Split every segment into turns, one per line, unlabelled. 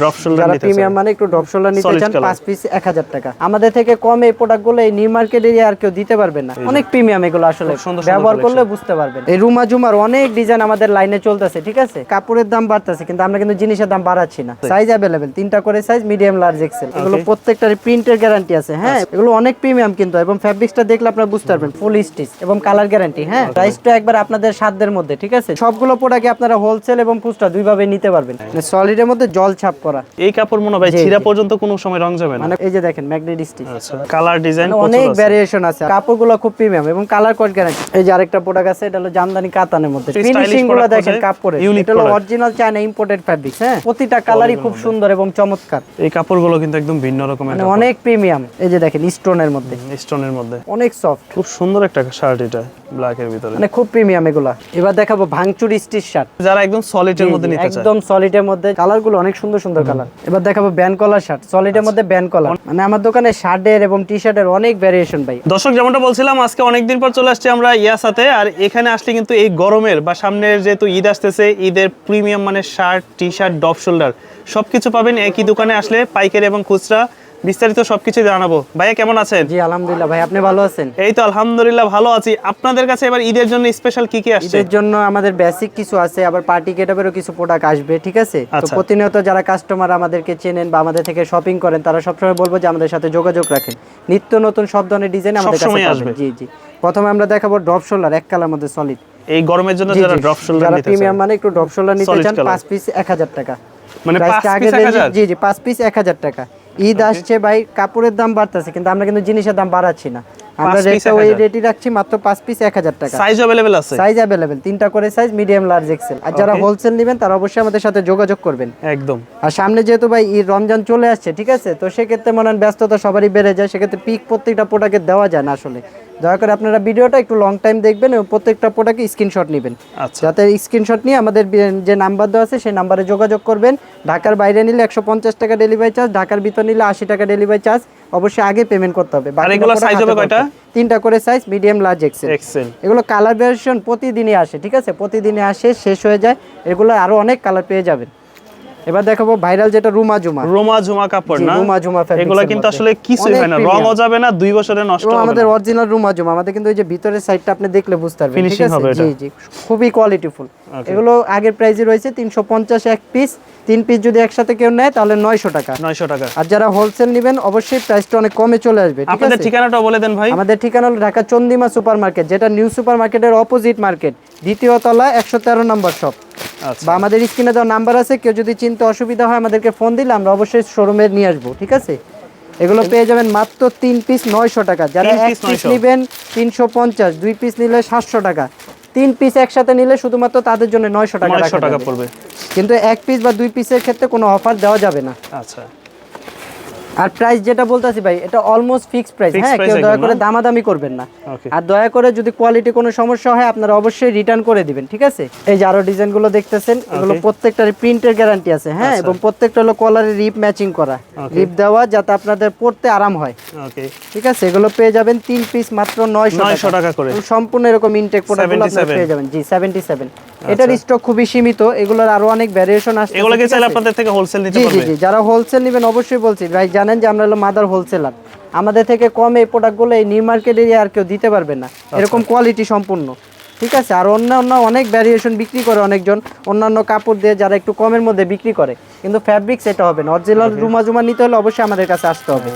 Drop shoulder
যারা premium মানে একটু ড্রপ শোল্ডার নিতে চান পাঁচ পিস এক হাজার টাকা। আমাদের থেকে কম এই প্রোডাক্টগুলো এই নিউ মার্কেট আর কেউ দিতে পারবে না। অনেক প্রিমিয়াম এগুলো আসলে
খুব সুন্দর সুন্দর
ব্যবহার করলে বুঝতে পারবেন। এই রুমা জুমার অনেক ডিজাইন আমাদের লাইনে চলতেছে ঠিক আছে? কাপড়ের দাম বাড়তেছে কিন্তু আমরা কিন্তু জিনিসের দাম বাড়াচ্ছি না। সাইজ অ্যাভেলেবেল তিনটা করে সাইজ মিডিয়াম লার্জ এক্সেল এগুলো প্রত্যেকটার প্রিন্টের গ্যারান্টি আছে হ্যাঁ?
আচ্ছা।
এগুলো অনেক প্রিমিয়াম কিন্তু এবং ফ্যাব্রিক্সটা দেখলে আপনারা বুঝতে পারবেন ফুল স্টিচ এবং কালার গ্যারান্টি হ্যাঁ? প্রাইসটা একবার আপনাদের সাধ্যের মধ্যে ঠিক আছে? সবগুলো প্রোডাক্ট আপনারা হোলসেল এবং খুচরা দুইভাবে নিতে পারবেন। সলিডের মধ্যে জল ছাপ করা।
এই কাপড় মনে হয়
জি,
ছিঁড়া পর্যন্ত কোনো সময় রং যাবে না?
মানে এই যে দেখেন ম্যাগনেট স্টিচ
কালার ডিজাইন
অনেক ভ্যারিয়েশন আছে। কাপড়গুলো খুব প্রিমিয়াম এবং কালার কোড গ্যারান্টি এই যে আরেকটা প্রোডাক্ট আছে এটা হলো জামদানি কাতানের মধ্যে।
ফিনিশিংগুলো
দেখেন কাপড়ে। এটা হলো অরিজিনাল চায়না ইম্পোর্টেড ফ্যাব্রিক্স হ্যাঁ? প্রতিটা কালারই খুব সুন্দর এবং চমৎকার।
এই কাপড়গুলো কিন্তু একদম ভিন্ন রকমের
মানে অনেক প্রিমিয়াম এই যে দেখেন স্টোনের মধ্যে।
স্টোনের মধ্যে।
অনেক সফট
খুব সুন্দর একটা শার্ট এটা ব্ল্যাক এর ভিতরে।
মানে খুব প্রিমিয়াম এগুলা। এবার দেখাবো ভাঙচুর স্টিচ শার্ট
যারা একদম সলিডের মধ্যে নিতে চায়।
একদম সলিডের মধ্যে। কালারগুলো অনেক সুন্দর সুন্দর কালার এবার দেখাবো ব্যান্ড কলার শার্ট সলিডের মধ্যে ব্যান্ড কলার মানে আমার দোকানে শার্টের এবং টি শার্টের অনেক ভ্যারিয়েশন ভাই।
দর্শক যেমনটা বলছিলাম আজকে অনেকদিন পর চলে আসছি আমরা ইয়াসাতে আর এখানে আসলে কিন্তু এই গরমের বা সামনের যেহেতু ঈদ আসতেছে ঈদের প্রিমিয়াম মানে shirt T shirt drop shoulder সবকিছু পাবেন একই দোকানে আসলে পাইকারি এবং খুচরা। বিস্তারিত সবকিছু জানাব। ভাইয়া কেমন আছেন?
জি আলহামদুলিল্লাহ। ভাই আপনি ভালো আছেন?
এই তো আলহামদুলিল্লাহ ভালো আছি। আপনাদের কাছে এবার ঈদের জন্য স্পেশাল কি কি আসছে?
ঈদের জন্য আমাদের বেসিক কিছু আছে আবার পার্টি গেটআপেরও কিছু প্রোডাক্ট আসবে ঠিক আছে? তো
আচ্ছা।
প্রতিনিয়ত যারা কাস্টমার আমাদেরকে চেনেন বা আমাদের থেকে শপিং করেন তারা সবসময় বলব যে আমাদের সাথে যোগাযোগ রাখেন। নিত্য নতুন সব ধরনের ডিজাইন আমাদের কাছে পাবেন।
আসবে।
জি জি। প্রথমে আমরা দেখাবো ড্রপ শোল্ডার এক কালার মধ্যে সলিড
এই গরমের জন্য যারা ড্রপ শোল্ডার নিতে
প্রিমিয়াম মানে একটু ড্রপ শোল্ডার নিতে চান
color।
পাঁচ পিস এক হাজার টাকা।
মানে
Price
পাঁচ পিস
আগের
এক হাজার?
range- জি জি পাঁচ পিস এক হাজার টাকা। ঈদ আসছে ভাই কাপড়ের দাম বাড়তেছে কিন্তু আমরা কিন্তু জিনিসের দাম বাড়াচ্ছি না। আমরা রেটটা ওই
1000
রেটই রাখছি মাত্র পাঁচ পিস এক হাজার টাকা।
সাইজ অ্যাভেলেবেল আছে?
সাইজ অ্যাভেলেবেল তিনটা করে সাইজ মিডিয়াম লার্জ এক্সেল আর যারা হোলসেল নেবেন তারা অবশ্যই আমাদের সাথে যোগাযোগ করবেন।
একদম।
আর সামনে যেহেতু ভাই ঈদ রমজান চলে আসছে ঠিক আছে? তো সেক্ষেত্রে মনে হয় ব্যস্ততা সবারই বেড়ে যায় সেক্ষেত্রে পিক প্রত্যেকটা প্রোডাক্টে দেওয়া যায় না আসলে। দয়া করে আপনারা ভিডিওটা একটু লং টাইম দেখবেন এবং প্রত্যেকটা প্রোডাক্টে স্ক্রিনশট নেবেন।
আচ্ছা।
যাতে স্ক্রিনশট নিয়ে আমাদের যে নাম্বার দেওয়া আছে সেই নাম্বারে যোগাযোগ করবেন। ঢাকার বাইরে নিলে একশো পঞ্চাশ টাকা ডেলিভারি চার্জ ঢাকার ভিতর নিলে আশি টাকা ডেলিভারি চার্জ অবশ্যই আগে পেমেন্ট করতে হবে। তিনটা করে size medium large XL
XL
এগুলো কালার ভেরিয়েশন প্রতিদিনই আসে ঠিক আছে? প্রতিদিনই আসে শেষ হয়ে যায়। এগুলো আরও অনেক কালার পেয়ে যাবেন। এবার দেখাবো ভাইরাল যেটা রুমা জুমা
রোমা জুমা কাপড় না?
রুমা fabrics
এগুলো কিন্তু আসলে কিছুই
অনেক
হয় না
premium।
রঙও যাবে না দুই বছরে নষ্ট হবে
আমাদের অরিজিনাল রুমা জুমা আমাদের কিন্তু ওই যে ভিতরের সাইডটা আপনি দেখলে বুঝতে পারবেন আছে?
হবে এটা।
জি জি খুবই কোয়ালিটিফুল এগুলো আগের প্রাইসে রয়েছে তিনশো পঞ্চাশ এক পিস তিন পিস যদি একসাথে কেউ নেয় তাহলে নয়শো টাকা।
নয়শো টাকা।
আর যারা হোলসেল নেবেন অবশ্যই প্রাইসটা অনেক কমে চলে আসবে ঠিক
আপনাদের
আছে?
ঠিকানাটা বলে দেন ভাই।
আমাদের ঠিকানা হলো ঢাকা চন্দিমা সুপার মার্কেট যেটা নিউ সুপার মার্কেটের অপোজিট মার্কেট দ্বিতীয় তলা একশো তেরো নম্বর শপ বা আমাদের স্ক্রিনে দেওয়া নাম্বার আছে কেউ যদি চিনতে অসুবিধা হয় আমাদেরকে ফোন দিলে আমরা অবশ্যই শোরুমে নিয়ে আসব ঠিক আছে? এগুলো পেয়ে যাবেন মাত্র তিন পিস নয়শো টাকা। যারা এক পিস নেবেন তিনশো পঞ্চাশ দুই পিস নিলে সাতশো টাকা। তিন পিস একসাথে নিলে শুধুমাত্র তাদের জন্য নয়শো টাকা
টাকা পড়বে।
কিন্তু এক পিস বা দুই পিসের ক্ষেত্রে কোনো অফার দেওয়া যাবে না।
আচ্ছা।
আর প্রাইস যেটা বলতেছি ভাই এটা অলমোস্ট ফিক্সড প্রাইস হ্যাঁ কেউ দয়া করে দামাদামি করবেন না। আর দয়া করে যদি কোয়ালিটি কোনো সমস্যা হয় আপনারা অবশ্যই রিটার্ন করে দিবেন ঠিক আছে? এই যে আরও ডিজাইনগুলো দেখতেছেন এগুলো. প্রত্যেকটার প্রিন্টের গ্যারান্টি আছে হ্যাঁ
আচ্ছা।
এবং প্রত্যেকটা হলো কলারে রিপ ম্যাচিং করা। রিপ দেওয়া যাতে আপনাদের পড়তে আরাম হয়।
ওকে
ঠিক আছে? এগুলো পেয়ে যাবেন তিন পিস মাত্র নয়শো
টাকা। করে।
সম্পূর্ণ এরকম ইনটেক প্রোডাক্টগুলো আপনারা পেয়ে যাবেন। জি সেভেন্টি সেভেন এটার স্টক খুবই সীমিত এগুলোর আরও অনেক ভ্যারিয়েশন আসছে
এগুলো কি চাইলে আপনাদের থেকে হোলসেল নিতে
জি জি জি যারা হোলসেল নেবেন অবশ্যই বলছি ভাই জানেন যে আমরা হলো মাদার হোলসেলার আমাদের থেকে কম এই প্রোডাক্টগুলো এই নিউ মার্কেট এরিয়া আর কেউ দিতে পারবে না।
আচ্ছা।
এরকম কোয়ালিটি সম্পূর্ণ। ঠিক আছে? আর অন্যান্য অনেক ভ্যারিয়েশন বিক্রি করে অনেকজন। অন্যান্য কাপড় দিয়ে যারা একটু কমের মধ্যে বিক্রি করে। কিন্তু ফ্যাব্রিক্স এটা হবে না। অরিজিনাল রুমা জুমা নিতে হলে অবশ্যই আমাদের কাছে আসতে হবে।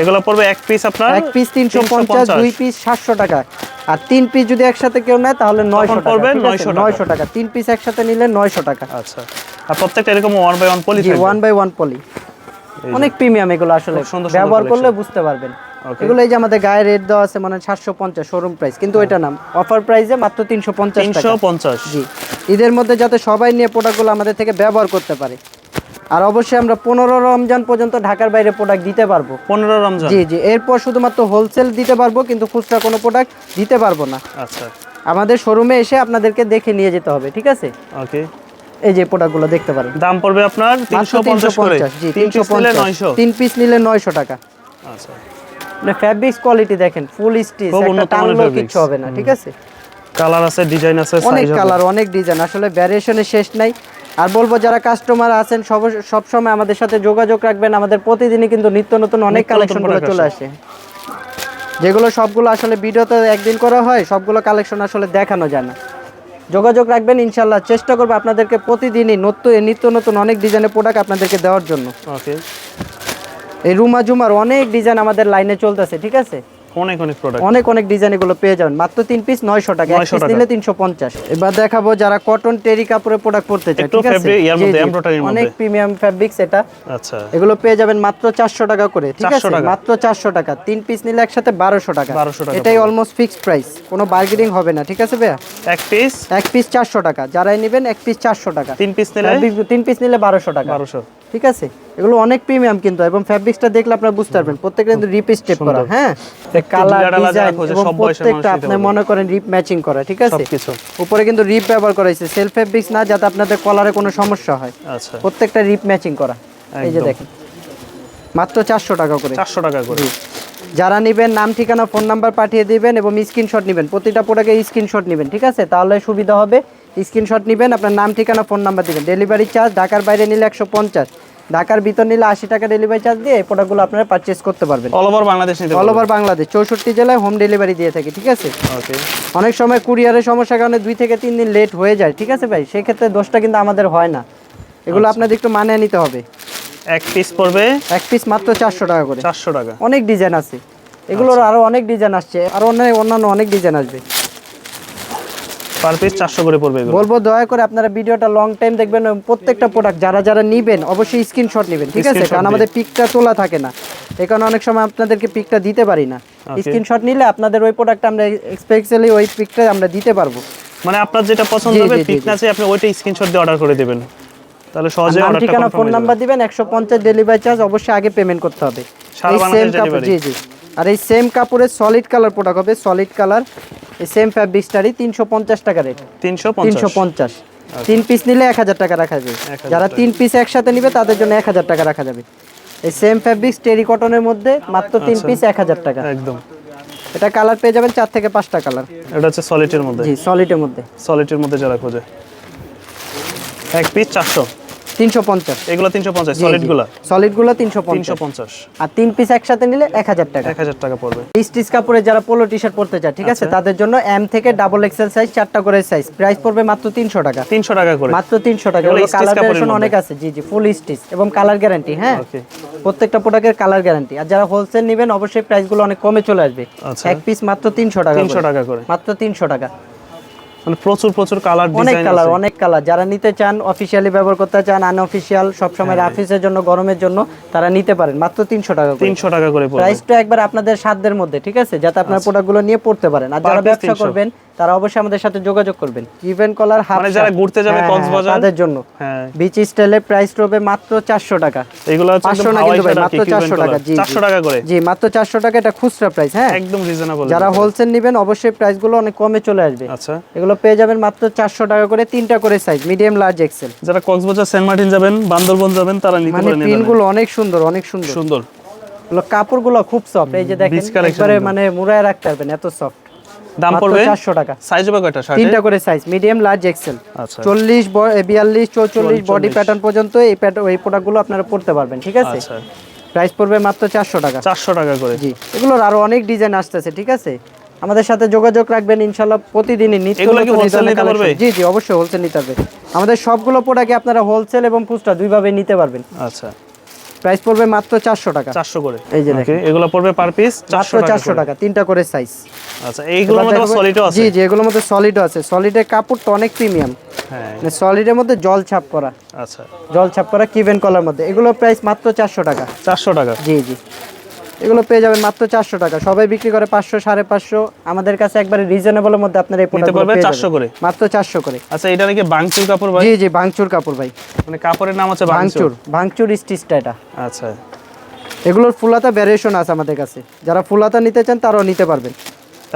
এগুলো পড়বে এক পিস আপনার?
এক পিস তিনশো পঞ্চাশ দুই পিস সাতশো টাকা। আর তিন পিস যদি একসাথে কেউ নেয় তাহলে নয়শো টাকা।
পড়বে
ঠিক
900 টাকা।
নয়শো টাকা। তিন পিস একসাথে নিলে নয়শো টাকা।
আচ্ছা। আর প্রত্যেকটা এরকম one by one poly
one by one poly অনেক প্রিমিয়াম এগুলো আসলে। ব্যবহার করলে বুঝতে পারবেন। এগুলো এই যে আমাদের গায়ে রেট দেওয়া আছে মানে সাতশো পঞ্চাশ শোরুম প্রাইস কিন্তু ওইটা নাম অফার প্রাইসে মাত্র তিনশো পঞ্চাশ
তিনশো
টাকা
পঞ্চাশ।
জি। ঈদের মধ্যে যাতে সবাই নিয়ে প্রোডাক্টগুলো আমাদের থেকে ব্যবহার করতে পারে। আর অবশ্যই আমরা পনেরো রমজান পর্যন্ত ঢাকার বাইরে প্রোডাক্ট দিতে পারব।
পনেরো রমজান।
জি জি। এরপর শুধুমাত্র হোলসেল দিতে পারব কিন্তু খুচরা কোনো প্রোডাক্ট দিতে পারব না।
আচ্ছা।
আমাদের শোরুমে এসে আপনাদেরকে দেখে নিয়ে যেতে হবে ঠিক আছে?
ওকে
এই যে প্রোডাক্টগুলো দেখতে পারেন।
দাম পড়বে আপনার তিনশো
মাত্র
পঞ্চাশ করে।
350
তিন পিস নিলে
350
নয়শো।
তিন পিস নিলে নয়শো টাকা।
আচ্ছা।
মানে ফ্যাব্রিক্স কোয়ালিটি দেখেন ফুল স্টিচ একটা। কিচ্ছু হবে না ঠিক আছে?
কালার আছে ডিজাইন আছে
অনেক কালার অনেক ডিজাইন আসলে ভ্যারিয়েশনের শেষ নাই। আর বলব যারা কাস্টমার আছেন সব সবসময় আমাদের সাথে যোগাযোগ রাখবেন। আমাদের প্রতিদিনই কিন্তু নিত্য নতুন অনেক কালেকশনগুলো চলে আসে। যেগুলো সবগুলো আসলে ভিডিওতে একদিন করা হয় সবগুলো কালেকশন আসলে দেখানো যায় না। যোগাযোগ রাখবেন ইনশাল্লাহ চেষ্টা করব আপনাদেরকে প্রতিদিনই নতুন নিত্য নতুন অনেক ডিজাইনের প্রোডাক্ট আপনাদেরকে দেওয়ার জন্য।
ওকে
এই রুমা জুমার অনেক ডিজাইন আমাদের লাইনে চলতেছে ঠিক আছে?
অনেক অনেক প্রোডাক্ট
অনেক অনেক ডিজাইন এগুলো পেয়ে যাবেন। মাত্র তিন পিস নয়শো টাকা।
900
নিলে তিনশো পঞ্চাশ। এবার দেখাবো যারা কটন টেরি কাপড়ের প্রোডাক্ট পড়তে চায় ঠিক আছে? অনেক প্রিমিয়াম ফ্যাব্রিক্স এটা।
আচ্ছা।
এগুলো পেয়ে যাবেন মাত্র চারশো টাকা করে ঠিক আছে? মাত্র চারশো টাকা। তিন পিস নিলে একসাথে বারোশো টাকা।
1200 টাকা
এটাই অলমোস্ট ফিক্সড প্রাইস কোনো বার্গেনিং হবে না ঠিক আছে ভাইয়া?
এক পিস
এক পিস চারশো টাকা। যারাই নেবেন এক পিস চারশো টাকা।
তিন পিস নিলে?
তিন পিস নিলে বারোশো টাকা।
বারোশো।
ঠিক আছে? এগুলো অনেক প্রিমিয়াম কিন্তু এবং ফ্যাব্রিক্সটা দেখলে আপনারা বুঝতে পারবেন। প্রত্যেকটা কিন্তু রিপ স্টেপ করা হ্যাঁ? কালার ডিজাইন এবং প্রত্যেকটা আপনি মনে করেন রিপ ম্যাচিং করা ঠিক আছে? উপরে কিন্তু রিপ ব্যবহার করা হয়েছে সেলফ ফ্যাব্রিক্স না যাতে আপনাদের কলারে কোনো সমস্যা হয়।
আচ্ছা।
প্রত্যেকটা রিপ ম্যাচিং করা এই যে দেখেন। মাত্র চারশো টাকা করে।
চারশো টাকা করে।
যারা নেবেন নাম ঠিকানা ফোন নাম্বার পাঠিয়ে দিবেন এবং স্ক্রিনশট নেবেন প্রতিটা প্রোডাক্টে স্ক্রিনশট নেবেন ঠিক আছে? তাহলে সুবিধা হবে। স্ক্রিনশট নেবেন আপনার নাম ঠিকানা ফোন নাম্বার দিবেন। ডেলিভারি চার্জ ঢাকার বাইরে নিলে একশো পঞ্চাশ। ঢাকার ভিতর নিলে আশি টাকা ডেলিভারি চার্জ দিয়ে এই প্রোডাক্টগুলো আপনারা পারচেস করতে পারবেন।
All over Bangladesh
all over Bangladesh চৌষট্টি জেলায় হোম ডেলিভারি দিয়ে থাকি ঠিক আছে?
ওকে
অনেক সময় কুরিয়ারের সমস্যার কারণে দুই থেকে তিন দিন লেট হয়ে যায় ঠিক আছে ভাই? সেক্ষেত্রে দোষটা কিন্তু আমাদের হয় না। এগুলো আপনাদের একটু মানিয়ে নিতে হবে।
এক পিস পড়বে?
এক পিস মাত্র চারশো টাকা করে।
চারশো টাকা।
অনেক ডিজাইন আছে। এগুলোর আরও অনেক ডিজাইন আসছে আরও অনেক অন্যান্য অনেক ডিজাইন আসবে।
পার পিস চারশো করে পড়বে এগুলো।
বলব দয়া করে আপনারা ভিডিওটা লং টাইম দেখবেন প্রত্যেকটা প্রোডাক্ট যারা যারা নিবেন অবশ্যই স্ক্রিনশট নেবেন ঠিক আছে? কারণ আমাদের পিকটা তোলা থাকে না। কারণে অনেক সময় আপনাদেরকে পিকটা দিতে পারি না। স্ক্রিনশট নিলে আপনাদের ওই প্রোডাক্টটা আমরা স্পেশালি ওই পিকটা আমরা দিতে পারব।
মানে আপনার যেটা পছন্দ হবে পিক না আপনি ওইটা স্ক্রিনশট দিয়ে অর্ডার করে দিবেন। তাহলে সহজে অর্ডারটা
ঠিকানা ফোন নাম্বার দিবেন একশো পঞ্চাশ ডেলিভারি চার্জ অবশ্যই আগে পেমেন্ট করতে হবে।
সারা বাংলাদেশ delivery।
জি জি। আর এই সেম কাপড়ের সলিড কালার প্রোডাক্ট হবে সলিড কালার এই সেম ফ্যাব্রিক্সটারই তিনশো পঞ্চাশ টাকা রেট
তিনশো
তিনশো
পঞ্চাশ।
পঞ্চাশ তিন পিস নিলে এক হাজার টাকা রাখা যাবে। যারা তিন পিস একসাথে নিবে তাদের জন্য এক হাজার টাকা রাখা যাবে। এই সেম ফ্যাব্রিক্স টেরি কটনের মধ্যে মাত্র তিন
আচ্ছা।
পিস এক হাজার টাকা।
একদম।
এটা কালার পেয়ে যাবেন চার থেকে পাঁচটা কালার
এটা হচ্ছে সলিডের মধ্যে।
জি সলিডের মধ্যে।
সলিডের মধ্যে যারা খোঁজে। এক পিস চারশো। এগুলো
আর তিন পিস একসাথে নিলে টাকা।
টাকা পড়বে।
স্টিচ কাপড়ে যারা পোলো টি শার্ট পরতে চায় ঠিক আছে
আচ্ছা।
তাদের জন্য এম থেকে ডাবল এক্সেল সাইজ চারটা করে সাইজ প্রাইস পড়বে মাত্র তিনশো টাকা।
তিনশো টাকা করে।
মাত্র তিনশো টাকা।
এগুলো
এগুলো কালার
কাপড়ের
অনেক আছে। জি জি ফুল স্টিচ এবং কালার গ্যারান্টি হ্যাঁ? প্রত্যেকটা প্রোডাক্টের কালার গ্যারান্টি আর যারা হোলসেল নেবেন অবশ্যই প্রাইসগুলো অনেক কমে চলে আসবে।
আচ্ছা।
এক পিস মাত্র তিনশো টাকা
তিনশো
করে।
টাকা করে।
মাত্র তিনশো টাকা।
মানে প্রচুর প্রচুর কালার
অনেক কালার অনেক কালার যারা নিতে চান অফিসিয়ালি ব্যবহার করতে চান আনঅফিসিয়াল সবসময়
হ্যাঁ।
অফিসের জন্য গরমের জন্য তারা নিতে পারেন। মাত্র তিনশো টাকা
তিনশো টাকা করে
প্রাইসটা একবার আপনাদের সাধ্যের মধ্যে ঠিক আছে? যাতে আপনার প্রোডাক্টগুলো নিয়ে পড়তে পারেন। আর যারা
আচ্ছা।
ব্যবসা করবেন তারা অবশ্যই আমাদের সাথে যোগাযোগ করবেন। ইভেন কলার হাফ
মানে যারা ঘুরতে যাবে কক্সবাজার?
তাদের জন্য।
হ্যাঁ।
বিচ স্টাইলের প্রাইস রবে মাত্র চারশো টাকা।
এগুলো হচ্ছে
পাঁচশো
একদম
না কিন্তু ভাই মাত্র
কি, cuban
চারশো টাকা। জি জি।
400 টাকা করে?
জি মাত্র চারশো টাকা এটা খুচরা প্রাইস হ্যাঁ?
একদম রিজনেবল
যারা হোলসেল নেবেন অবশ্যই প্রাইসগুলো অনেক কমে চলে আসবে।
আচ্ছা।
এগুলো পেয়ে যাবেন মাত্র চারশো টাকা করে তিনটা করে সাইজ মিডিয়াম লার্জ এক্সেল
যারা কক্সবাজার সেন্ট মার্টিন যাবেন বান্দরবন যাবেন তারা নিতে
মানে
পারেন এই
প্রিন্টগুলো অনেক সুন্দর অনেক সুন্দর।
সুন্দর।
কাপড়গুলো খুব সফট এই যে দেখেন একবারে মানে মুড়ায় রাখতে পারবেন এত সফট
দাম পড়বে?
চারশো টাকা।
সাইজ হবে কয়টা? শার্টে
তিনটা করে সাইজ মিডিয়াম লার্জ এক্সেল
আচ্ছা।
চল্লিশ বিয়াল্লিশ চৌচল্লিশ বডি প্যাটার্ন পর্যন্ত এই প্যাটার্ন এই প্রোডাক্টগুলো আপনারা পড়তে পারবেন ঠিক আছে?
আচ্ছা।
প্রাইস পড়বে মাত্র চারশো টাকা।
চারশো টাকা করে।
জি। এগুলোর আরও অনেক ডিজাইন আসতেছে ঠিক আছে? আমাদের সাথে যোগাযোগ রাখবেন ইনশাল্লাহ প্রতিদিনই নিত্য নতুন? জি জি অবশ্যই হোলসেল নিতে পারবে। আমাদের সবগুলো প্রোডাক্ট আপনারা হোলসেল এবং খুচরা দুইভাবে নিতে পারবেন।
আচ্ছা।
প্রাইস পড়বে মাত্র চারশো টাকা।
চারশো করে।
এই যে
দেখেন। এগুলো পড়বে পার পিস
400
400 টাকা
তিনটা করে সাইজ
আচ্ছা এইগুলোর মধ্যে সলিডও আছে?
জি জি এগুলোর মধ্যে সলিডও আছে। সলিডের কাপড়টা অনেক প্রিমিয়াম
হ্যাঁ।
মানে সলিডের মধ্যে জল ছাপ করা।
আচ্ছা।
জল ছাপ করা কিভেন কলার মধ্যে। এগুলো প্রাইস মাত্র চারশো টাকা।
চারশো টাকা।
জি জি। এগুলো পেয়ে যাবেন মাত্র চারশো টাকা। সবাই বিক্রি করে পাঁচশো সাড়ে পাঁচশো। আমাদের কাছে একবারে রিজনেবলের মধ্যে আপনার এই
পারবে চারশো করে?
মাত্র চারশো করে।
আচ্ছা এটা নাকি বাংচুর কাপড় ভাই?
জি জি ভাঙচুর কাপড় ভাই।
মানে কাপড়ের নাম হচ্ছে বাংচুর?
ভাঙচুর স্টিচটা এটা।
আচ্ছা।
এগুলোর ফুলাতা ভ্যারিয়েশন আছে আমাদের কাছে। যারা ফুলাতা নিতে চান তারাও নিতে পারবেন।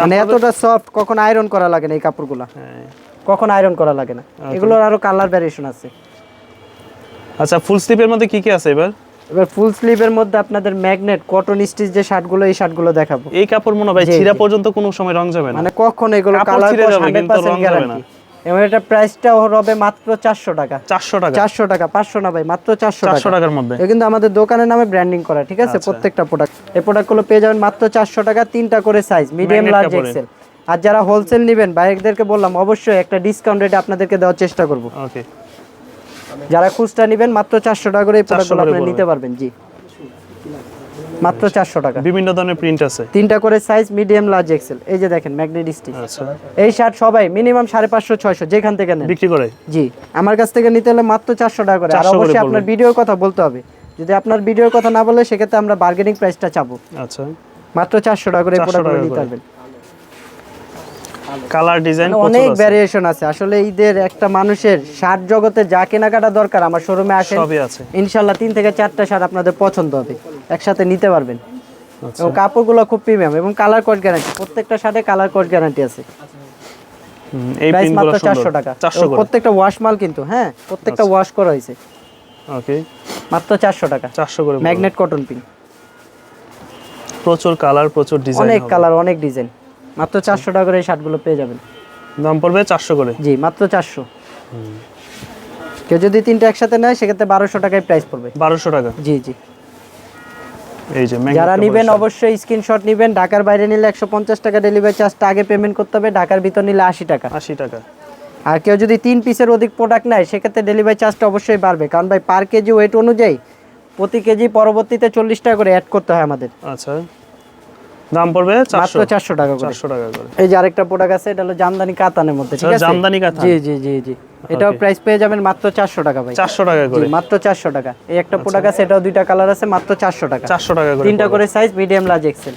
মানে এতটা সফট কখন আয়রন করা লাগে না এই কাপড়গুলো।
হ্যাঁ।
কখন আয়রন করা লাগে না। এগুলোর আরও কালার ভ্যারিয়েশন আছে।
আচ্ছা ফুল স্লিপের মধ্যে কি কি আছে এবার?
এবার ফুল স্লিভের মধ্যে আপনাদের ম্যাগনেট কটন স্টিচ যে শার্টগুলো এই শার্টগুলো দেখাবো।
এই কাপড় মনে ভাই ছিঁড়া পর্যন্ত কোনো সময় রং যাবে না।
মানে কখন এগুলো কালার
ছিঁড়ে যাবে, কিন্তু রং যাবে না।
গ্যারান্টি এবং এটা প্রাইসটা হবে মাত্র চারশো টাকা।
চারশো টাকা।
চারশো টাকা পাঁচশো না ভাই মাত্র চারশো
চারশো
টাকা
টাকার মধ্যে।
এ কিন্তু আমাদের দোকানের নামে ব্র্যান্ডিং করা ঠিক আছে?
আচ্ছা।
প্রত্যেকটা প্রোডাক্ট এই প্রোডাক্টগুলো পেয়ে যাবেন মাত্র চারশো টাকা তিনটা করে সাইজ মিডিয়াম লার্জ এক্সেল আর যারা হোলসেল নেবেন ভাইদেরকে বললাম অবশ্যই একটা ডিসকাউন্ট রেটে আপনাদেরকে দেওয়ার চেষ্টা করব।
ওকে
যারা খুচরা নেবেন মাত্র চারশো টাকা করে এই
400
প্রোডাক্টগুলো আপনি নিতে পারবেন জি। মাত্র চারশো টাকা।
বিভিন্ন ধরনের প্রিন্ট আছে।
তিনটা করে সাইজ মিডিয়াম লার্জ এক্সেল এই যে দেখেন ম্যাগনেট স্টিচ
আচ্ছা।
এই শার্ট সবাই মিনিমাম সাড়ে পাঁচশো ছয়শো যেখান থেকে নেন।
বিক্রি করে?
জি। আমার কাছ থেকে নিতে হলে মাত্র চারশো টাকা করে। আর
400
অবশ্যই আপনার ভিডিওর কথা বলতে হবে। যদি আপনার ভিডিওর কথা না বলে সেক্ষেত্রে আমরা বার্গেনিং প্রাইসটা চাবো।
আচ্ছা।
মাত্র চারশো টাকা করে
400
প্রোডাক্টগুলো নিতে পারবেন।
কালার ডিজাইন
মানে অনেক ভ্যারিয়েশন আছে। আসলে ঈদের একটা মানুষের শার্ট জগতে যা কেনাকাটা দরকার আমার শোরুমে আসেন
সবই আছে।
ইনশাল্লাহ তিন থেকে চারটা শার্ট আপনাদের পছন্দ হবে। একসাথে নিতে পারবেন।
আচ্ছা।
এবং কাপড়গুলো খুব প্রিমিয়াম এবং কালার কোড গ্যারান্টি প্রত্যেকটা শার্টে কালার কোড গ্যারান্টি আছে।
এই প্রিন্টগুলো
মাত্র চারশো টাকা। প্রত্যেকটা ওয়াশ মাল কিন্তু হ্যাঁ প্রত্যেকটা ওয়াশ করা হয়েছে।
ওকে
মাত্র চারশো টাকা।
চারশো করে
ম্যাগনেট কটন পিন
প্রচুর কালার প্রচুর ডিজাইন
অনেক কালার অনেক ডিজাইন মাত্র চারশো টাকা করে এই শার্টগুলো পেয়ে যাবেন।
দাম পড়বে চারশো করে।
জি মাত্র চারশো। কেউ যদি তিনটা একসাথে নেয় সেক্ষেত্রে বারোশো টাকায় প্রাইস পড়বে।
বারোশো টাকা।
জি জি।
এই যে
যারা নেবেন। অবশ্যই স্ক্রিনশট নেবেন। ঢাকার বাইরে নিলে একশো পঞ্চাশ টাকা ডেলিভারি চার্জটা আগে পেমেন্ট করতে হবে। ঢাকার ভিতর নিলে আশি টাকা।
আশি টাকা।
আর কেউ যদি তিন পিসের অধিক প্রোডাক্ট নেয় সেক্ষেত্রে ডেলিভারি চার্জটা অবশ্যই বাড়বে। কারণ ভাই পার কেজি ওয়েট অনুযায়ী প্রতি কেজি পরবর্তীতে চল্লিশ টাকা করে অ্যাড করতে হয় আমাদের।
আচ্ছা। দাম পড়বে চারশো।
মাত্র চারশো টাকা করে।
টাকা করে।
এই যে আরেকটা প্রোডাক্ট আছে এটা হলো জামদানি কাতানের মধ্যে ঠিক
আচ্ছা,
আছে?
জামদানি কাতান।
জি জি জি জি। এটাও প্রাইস পেয়ে যাবেন মাত্র চারশো টাকা ভাই।
চারশো টাকা করে।
মাত্র চারশো টাকা। এই একটা প্রোডাক্ট আছে এটাও দুইটা কালার আছে মাত্র চারশো টাকা।
চারশো টাকা করে
তিনটা করে সাইজ মিডিয়াম লার্জ এক্সেল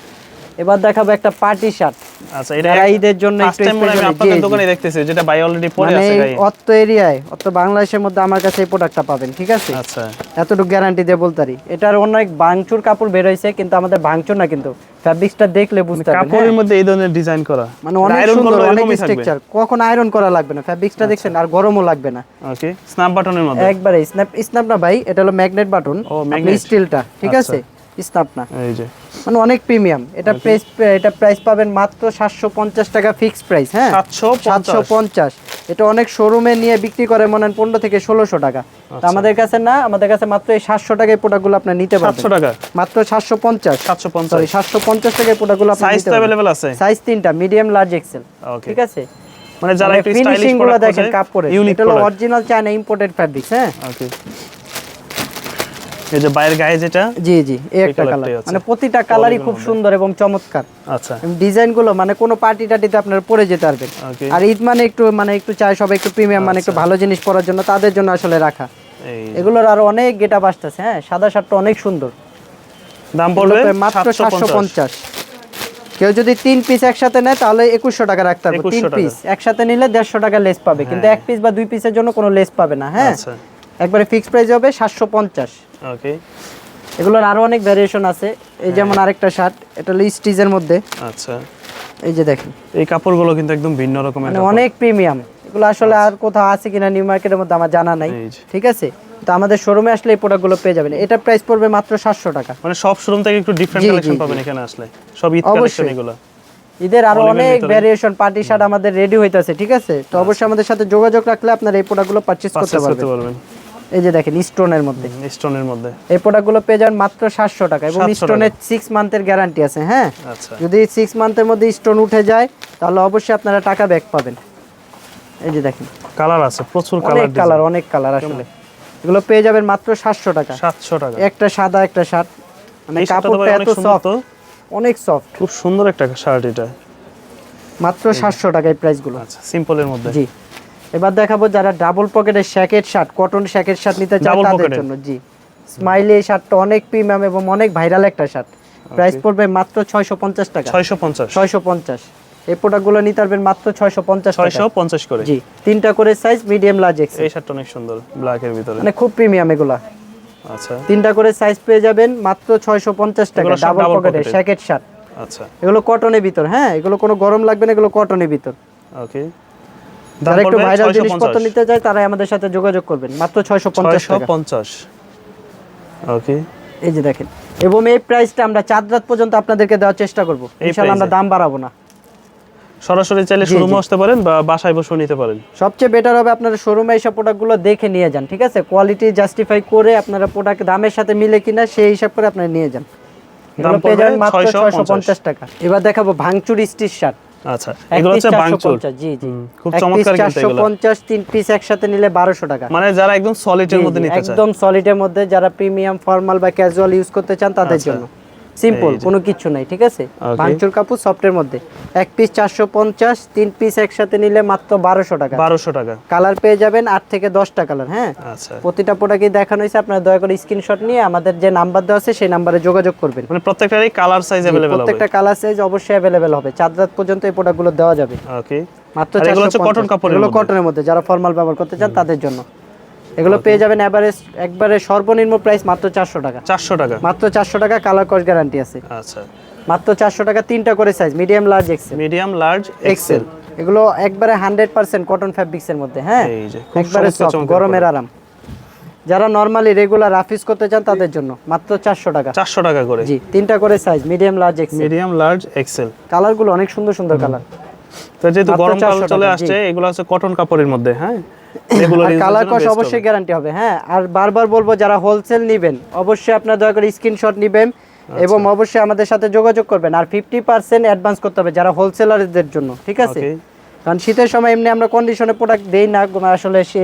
এবার দেখাবো একটা পার্টি শার্ট।
আচ্ছা এটা
ঈদের জন্য একটু
আপনাদের। দোকানে দেখতেছি যেটা বাই অলরেডি পরে
মানে
আছে গায়ে।
অত এরিয়ায় অত বাংলাদেশের মধ্যে আমার কাছে এই প্রোডাক্টটা পাবেন ঠিক আছে?
আচ্ছা।
এতটুকু গ্যারান্টি দিয়ে বলতে পারি। এটার অনেক ভাঙচুর কাপড় বের হয়েছে কিন্তু আমাদের ভাঙচুর না কিন্তু ফ্যাব্রিক্সটা দেখলে বুঝতে পারবেন
কাপড়ের
হ্যাঁ?
মধ্যে এই ধরনের ডিজাইন করা।
মানে অনেক সুন্দর অনেক স্ট্রাকচার কখন আয়রন করা লাগবে না ফ্যাব্রিক্সটা দেখছেন আর গরমও লাগবে না।
ওকে স্ন্যাপ বাটনের মধ্যে।
একবারে স্ন্যাপ স্ন্যাপ না ভাই এটা হলো ম্যাগনেট বাটন
ও, magnet।
স্টিলটা ঠিক আছে? স্ন্যাপ না।
এই যে।
মানে অনেক প্রিমিয়াম। এটা প্রাইস এটা প্রাইস পাবেন মাত্র সাতশো পঞ্চাশ টাকা ফিক্সড প্রাইস হ্যাঁ?
750
সাতশো পঞ্চাশ। এটা অনেক শোরুমে নিয়ে বিক্রি করে মনে হয় পনেরো থেকে ষোলোশো টাকা।
আচ্ছা।
তা আমাদের কাছে না আমাদের কাছে মাত্র এই সাতশো টাকায় প্রোডাক্টগুলো আপনি নিতে পারবেন।
সাতশো টাকা?
মাত্র সাতশো পঞ্চাশ।
সাতশো পঞ্চাশ।
সরি সাতশো পঞ্চাশ টাকায় প্রোডাক্টগুলো আপনি
সাইজ অ্যাভেলেবেল আছে?
সাইজ তিনটা মিডিয়াম লার্জ এক্সেল ঠিক আছে?
মানে যারা একটু স্টাইলিশ প্রোডাক্ট
দেখেন কাপড়ে
ইউনিক
এটা হলো অরিজিনাল চায়না ইম্পোর্টেড ফ্যাব্রিক্স হ্যাঁ?
ওকে এই যে বাইরের গায়ে যেটা
জি জি এই একটা কালার মানে প্রতিটা কালারই খুব সুন্দর এবং চমৎকার।
আচ্ছা।
ডিজাইনগুলো মানে কোনো পার্টি টাটিতে আপনারা পরে যেতে পারবেন। আর ঈদ মানে একটু মানে একটু চায় সবাই একটু প্রিমিয়াম মানে একটু ভালো জিনিস পরার জন্য তাদের জন্য আসলে রাখা। এগুলোর আরও অনেক গেটা আসতেছে হ্যাঁ সাদা শার্টটা অনেক সুন্দর।
দাম পড়বে?
মাত্র সাতশো পঞ্চাশ। কেউ যদি তিন পিস একসাথে নেয় তাহলে একুশশো টাকা রাখতে হবে।
2100
তিন পিস একসাথে নিলে দেড়শো টাকা লেস পাবে। কিন্তু এক পিস বা দুই পিসের জন্য কোনো লেস পাবে না হ্যাঁ।
আচ্ছা।
একবারে ফিক্স প্রাইস হবে সাতশো পঞ্চাশ।
ওকে
এগুলোর আরও অনেক ভ্যারিয়েশন আছে। এই যেমন আরেকটা শার্ট এটা হলো স্টিজের মধ্যে।
আচ্ছা।
এই যে দেখেন।
এই কাপড়গুলো কিন্তু একদম ভিন্ন রকমের
মানে অনেক প্রিমিয়াম এগুলো আসলে আর কোথাও আছে কিনা নিউ মার্কেটের মধ্যে আমার জানা নাই। ঠিক আছে? তো আমাদের শোরুমে আসলে এই প্রোডাক্টগুলো পেয়ে যাবেন। এটা প্রাইস পড়বে মাত্র সাতশো টাকা।
মানে সব শোরুম থেকে একটু ডিফারেন্ট কালেকশন পাবেন এখানে আসলে। সব ঈদ
অবশ্যই।
কালেকশন এগুলো।
ঈদের
আরও
অনেক। ভ্যারিয়েশন পার্টি শার্ট আমাদের রেডি হইতাছে ঠিক আছে? তো অবশ্যই আমাদের সাথে যোগাযোগ রাখলে আপনারা এই প্রোডাক্টগুলো পারচেজ করতে পারবেন। এই যে দেখেন স্টোনের মধ্যে।
স্টোনের মধ্যে।
এই প্রোডাক্টগুলো পেয়ে যাবেন মাত্র সাতশো টাকা এবং স্টোনের সিক্স মান্থের গ্যারান্টি আছে হ্যাঁ?
আচ্ছা।
যদি সিক্স মান্থের মধ্যে স্টোন উঠে যায় তাহলে অবশ্যই আপনারা টাকা ব্যাক পাবেন। এই যে দেখেন।
কালার আছে প্রচুর
অনেক
কালার
কালার অনেক কালার আসলে। এগুলো পেয়ে যাবেন মাত্র সাতশো টাকা।
সাতশো টাকা।
একটা সাদা একটা শার্ট মানে কাপড়টা এত সফট অনেক সফট
খুব সুন্দর একটা শার্ট এটা।
মাত্র সাতশো টাকায় প্রাইসগুলো
আচ্ছা সিম্পলের মধ্যে।
জি। এবার দেখাবো যারা ডাবল পকেটের shacket shirt cotton shacket shirt নিতে চায় তাদের জন্য জি। স্মাইলি শার্টটা অনেক প্রিমিয়াম এবং অনেক ভাইরাল একটা শার্ট প্রাইস পড়বে মাত্র ছয়শো পঞ্চাশ টাকা।
ছয়শো পঞ্চাশ।
ছয়শো পঞ্চাশ। এই প্রোডাক্টগুলো নিতে পারবেন মাত্র ছয়শো পঞ্চাশ টাকা।
ছয়শো পঞ্চাশ করে।
জি তিনটা করে সাইজ মিডিয়াম লার্জ এক্সেল
এই শার্টটা অনেক সুন্দর ব্ল্যাকের ভিতরে।
মানে খুব প্রিমিয়াম এগুলা।
আচ্ছা।
তিনটা করে সাইজ পেয়ে যাবেন মাত্র ছয়শো পঞ্চাশ টাকা ডাবল পকেটের। শ্যাকেট শার্ট
আচ্ছা।
এগুলো কটনের ভিতর হ্যাঁ এগুলো কোনো গরম লাগবে না এগুলো কটনের ভিতর।
ওকে
যারা একটু ভাইরাল জিনিসপত্র নিতে চায় তারাই আমাদের সাথে যোগাযোগ করবেন। মাত্র ছয়শো পঞ্চাশ
ছয়শো
টাকা
পঞ্চাশ। ওকে
এই যে দেখেন এবং এই প্রাইসটা আমরা চার রাত পর্যন্ত আপনাদেরকে দেওয়ার চেষ্টা করব।
এই
ইনশাল্লাহ আমরা দাম বাড়াবো না।
সরাসরি চাইলে শোরুমে আসতে পারেন বা বাসায় বসেও নিতে পারেন।
সবচেয়ে বেটার হবে আপনারা শোরুমে এইসব প্রোডাক্টগুলো দেখে নিয়ে যান ঠিক আছে? কোয়ালিটি জাস্টিফাই করে আপনারা প্রোডাক্ট দামের সাথে মিলে কিনা সেই হিসাব করে আপনারা নিয়ে যান। পেয়ে
পড়বে
যাবেন মাত্র
650
ছয়শো পঞ্চাশ টাকা। এবার দেখাবো ভাঙচুর স্টিচ শার্ট।
আচ্ছা এগুলো হচ্ছে বাংচুর।
জি জি।
খুব চমৎকার কিন্তু
চারশো
এগুলো।
পঞ্চাশ তিন পিস একসাথে নিলে টাকা।
মানে যারা একদম সলিড
এর
মধ্যে
জি,
নিতে চায়।
একদম সলিডের মধ্যে যারা প্রিমিয়াম ফর্মাল বা ক্যাজুয়াল ইউজ করতে চান তাদের
আচ্ছা।
জন্য। সিম্পল কোনো কিছু নাই ঠিক আছে. ভাঙচুর কাপড় সফটের মধ্যে। এক পিস চারশো পঞ্চাশ তিন পিস একসাথে নিলে মাত্র বারোশো টাকা।
বারোশো টাকা।
কালার পেয়ে যাবেন আট থেকে দশটা কালার হ্যাঁ?
আচ্ছা।
প্রতিটা প্রোডাক্টই দেখানো হয়েছে আপনারা দয়া করে স্ক্রিনশট নিয়ে আমাদের যে নাম্বার দেওয়া আছে সেই নাম্বারে যোগাযোগ করবেন।
মানে প্রত্যেকটারই কালার সাইজ অ্যাভেলেবেল হবে।
প্রত্যেকটা কালার সাইজ অবশ্যই অ্যাভেলেবেল হবে। চার রাত পর্যন্ত এই প্রোডাক্টগুলো দেওয়া যাবে।
ওকে
মাত্র
আর এগুলো হচ্ছে
450
cotton কাপড়ের
এগুলো কটনের মধ্যে যারা ফর্মাল ব্যবহার করতে চান তাদের জন্য। এগুলো পেয়ে যাবেন এভারেজ একবারে সর্বনিম্ন প্রাইস মাত্র চারশো টাকা।
চারশো টাকা?
মাত্র চারশো টাকা কালার কস গ্যারান্টি আছে।
আচ্ছা।
মাত্র চারশো টাকা তিনটা করে size medium large XL
medium large
XL এগুলো একবারে হান্ড্রেড পার্সেন্ট কটন ফ্যাব্রিক্সের মধ্যে হ্যাঁ? একবারে গরমের আরাম। যারা নর্মালি রেগুলার রাফিস করতে চান তাদের জন্য মাত্র চারশো টাকা।
চারশো টাকা করে।
জি তিনটা করে size medium large XL
medium large XL
কালারগুলো অনেক সুন্দর সুন্দর কালার
তো যেহেতু গরমকাল চলে আসছে এগুলো হচ্ছে কটন কাপড়ের মধ্যে হ্যাঁ?
কালার কস অবশ্যই গ্যারান্টি হবে হ্যাঁ। আর বারবার বলব যারা হোলসেল নেবেন অবশ্যই আপনার দয়া করে স্ক্রিনশট নেবেন
আচ্ছা।
এবং অবশ্যই আমাদের সাথে যোগাযোগ করবেন। আর ফিফটি পার্সেন্ট অ্যাডভান্স করতে হবে যারা হোলসেলারদের জন্য ঠিক আছে? কারণ শীতের সময় এমনি আমরা কন্ডিশনে প্রোডাক্ট দেই না আসলে সে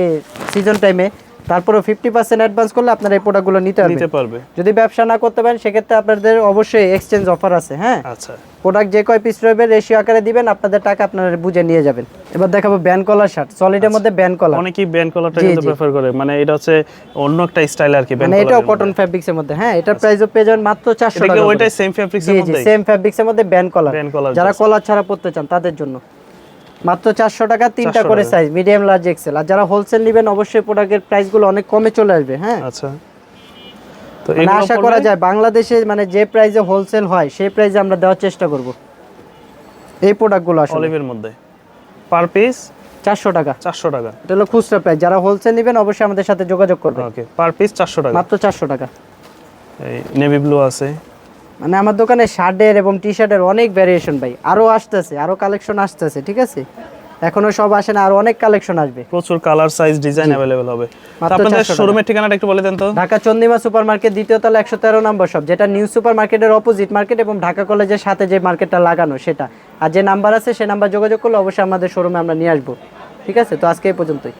সিজন টাইমে তারপরে ফিফটি পার্সেন্ট অ্যাডভান্স করলে আপনারা এই প্রোডাক্টগুলো নিতে
নিতে পারবে।
যদি ব্যবসা না করতে পারেন সেক্ষেত্রে আপনাদের অবশ্যই এক্সচেঞ্জ অফার আছে হ্যাঁ?
আচ্ছা।
প্রোডাক্ট যে কয় পিস রইবে রেশিও আকারে দিবেন আপনাদের টাকা আপনারা বুঝে নিয়ে যাবেন। এবার দেখাবো ব্যান কলার শার্ট সলিডের মধ্যে ব্যান কলার
অনেকেই ব্যান্ড কলারটা কিন্তু প্রেফার করে। মানে এটা হচ্ছে অন্য একটা স্টাইল আর কি
মানে এটাও কটন ফ্যাব্রিক্সের মধ্যে। হ্যাঁ? এটার প্রাইসও পেয়ে যাবেন মাত্র চারশো
এটা কি
টাকা
ওইটাই সেম
জি
মধ্যে
সেম ফ্যাব্রিক্সের মধ্যে ব্যান কলার যারা কলার ছাড়া পড়তে চান তাদের জন্য। মাত্র চারশো টাকা তিনটা করে সাইজ মিডিয়াম লার্জ এক্সেল আর যারা হোলসেল নেবেন অবশ্যই প্রোডাক্টের প্রাইসগুলো অনেক কমে চলে আসবে হ্যাঁ?
আচ্ছা। তো
মানে আশা করা যায় বাংলাদেশে মানে যে প্রাইসে হোলসেল হয় সেই প্রাইসে আমরা দেওয়ার চেষ্টা করব। এই প্রোডাক্টগুলো আসলে।
অলিভের মধ্যে। পার পিস
চারশো টাকা।
চারশো টাকা।
এটা হলো খুচরা প্রাইস যারা হোলসেল নেবেন অবশ্যই আমাদের সাথে যোগাযোগ করবে
ওকে পার পিস চারশো টাকা।
মাত্র চারশো টাকা।
এই নেভি ব্লু আছে।
মানে আমার দোকানে শার্টের এবং টি শার্টের অনেক ভ্যারিয়েশন ভাই। আরও আসতেছে আরও কালেকশন আসতেছে ঠিক আছে? এখনও সব আসে না আর অনেক কালেকশন আসবে।
প্রচুর কালার সাইজ ডিজাইন অ্যাভেলেবেল হবে। আপনাদের শোরুমের ঠিকানাটা একটু বলে দেন তো।
ঢাকা চন্দিমা সুপার মার্কেট দ্বিতীয় তলা একশো তেরো নম্বর শপ যেটা নিউ সুপার মার্কেটের অপোজিট মার্কেট এবং ঢাকা কলেজের সাথে যে মার্কেটটা লাগানো সেটা। আর যে নাম্বার আছে সে নাম্বার যোগাযোগ করলে অবশ্যই আমাদের শোরুমে আমরা নিয়ে আসব। ঠিক আছে? তো আজকে এই পর্যন্তই।